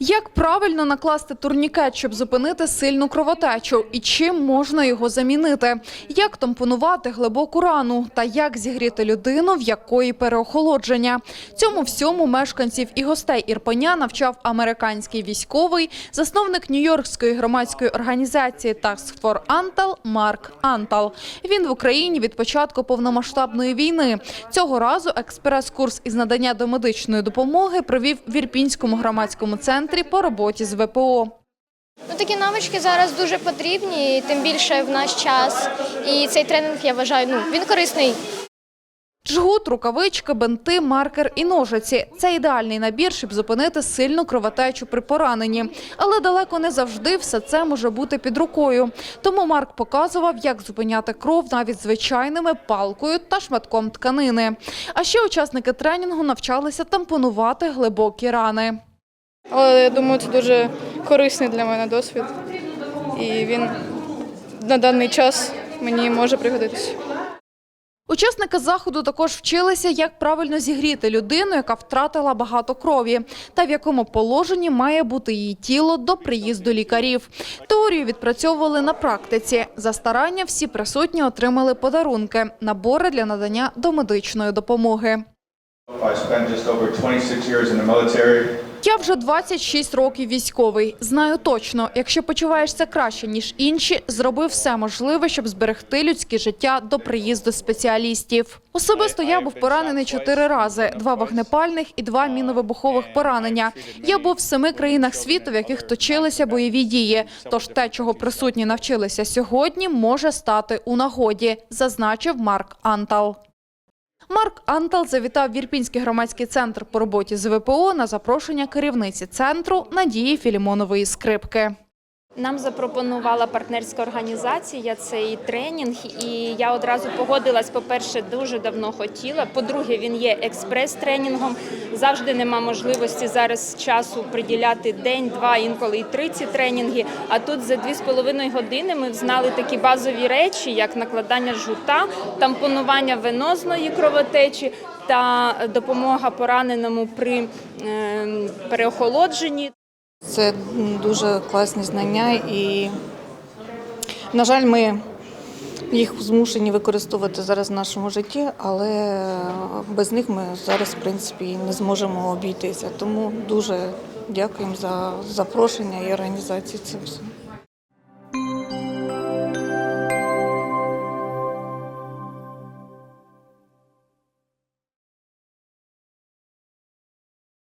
Як правильно накласти турнікет, щоб зупинити сильну кровотечу, і чим можна його замінити? Як тампонувати глибоку рану та як зігріти людину, в якої переохолодження? Цьому всьому мешканців і гостей Ірпеня навчав американський військовий, засновник Нью-Йоркської громадської організації Task for Antal Марк Антал. Він в Україні від початку повномасштабної війни. Цього разу експрес-курс із надання домедичної допомоги провів в Ірпінському громадському центрі по роботі з ВПО. Ну, такі навички зараз дуже потрібні, тим більше в наш час. І цей тренінг я вважаю, ну він корисний. Жгут, рукавички, бинти, маркер і ножиці – це ідеальний набір, щоб зупинити сильну кровотечу при пораненні. Але далеко не завжди все це може бути під рукою. Тому Марк показував, як зупиняти кров навіть звичайними палкою та шматком тканини. А ще учасники тренінгу навчалися тампонувати глибокі рани. Але я думаю, це дуже корисний для мене досвід. І він на даний час мені може пригодитися. Учасники заходу також вчилися, як правильно зігріти людину, яка втратила багато крові, та в якому положенні має бути її тіло до приїзду лікарів. Теорію відпрацьовували на практиці. За старання всі присутні отримали подарунки – набори для надання домедичної допомоги. I spent just over 26 years in the military. Я вже 26 років військовий. Знаю точно, якщо почуваєшся краще, ніж інші, зроби все можливе, щоб зберегти людське життя до приїзду спеціалістів. Особисто я був поранений чотири рази: два вогнепальних і два міновибухових поранення. Я був в семи країнах світу, в яких точилися бойові дії. Тож те, чого присутні навчилися сьогодні, може стати у нагоді, зазначив Марк Антал. Марк Антал завітав в Ірпінський громадський центр по роботі з ВПО на запрошення керівниці центру Надії Філімонової скрипки. Нам запропонувала партнерська організація цей тренінг, і я одразу погодилась. По-перше, дуже давно хотіла. По-друге, він є експрес-тренінгом. Завжди нема можливості зараз часу приділяти день, два, інколи і три ці тренінги. А тут за дві з половиною години ми знали такі базові речі, як накладання жгута, тампонування венозної кровотечі та допомога пораненому при е, переохолодженні. Це дуже класні знання, і, на жаль, ми їх змушені використовувати зараз в нашому житті, але без них ми зараз, в принципі, не зможемо обійтися. Тому дуже дякуємо за запрошення і організацію всього.